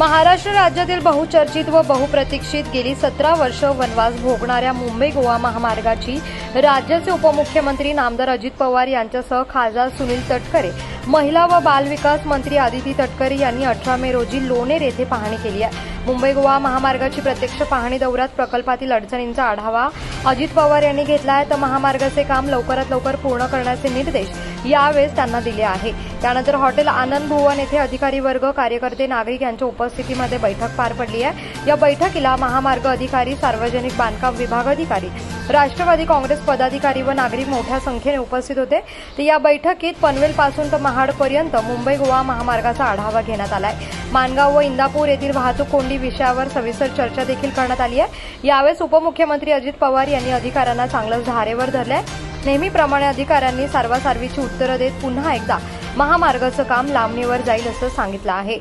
महाराष्ट्र राज्यातील बहुचर्चित व बहुप्रतीक्षित गेली सतरा वर्ष वनवास भोगणाऱ्या मुंबई गोवा महामार्गाची राज्याचे उपमुख्यमंत्री नामदार अजित पवार यांच्यासह खासदार सुनील तटकरे महिला व बालविकास मंत्री आदिती तटकरे यांनी अठरा मे रोजी लोणेर येथे पाहणी केली आहे. मुंबई गोवा महामार्गाची प्रत्यक्ष पाहणी दौऱ्यात प्रकल्पातील अडचणींचा आढावा अजित पवार यांनी घेतला आहे. तर महामार्गाचे काम लवकरात लवकर पूर्ण करण्याचे निर्देश यावेळेस त्यांना दिले आहे. त्यानंतर हॉटेल आनंद भुवन येथे अधिकारी वर्ग कार्यकर्ते नागरिक यांच्या उपस्थितीमध्ये बैठक पार पडली आहे. या बैठकीला महामार्ग अधिकारी सार्वजनिक बांधकाम विभाग अधिकारी राष्ट्रवादी काँग्रेस पदाधिकारी व नागरिक मोठ्या संख्येने उपस्थित होते. तर या बैठकीत पनवेलपासून तर महाडपर्यंत मुंबई गोवा महामार्गाचा आढावा घेण्यात आलाय. मानगाव व इंदापूर येथील वाहतूक कोंडी विषयावर सविस्तर चर्चा देखील करण्यात आली आहे. यावेळेस उपमुख्यमंत्री अजित पवार यांनी अधिकाऱ्यांना चांगलं धारेवर धरलंय. नेहमीप्रमाणे अधिकाऱ्यांनी सारवासारवीची उत्तरं देत पुन्हा एकदा महामार्गाचं काम लांबणीवर जाईल असं सांगितलं आहे.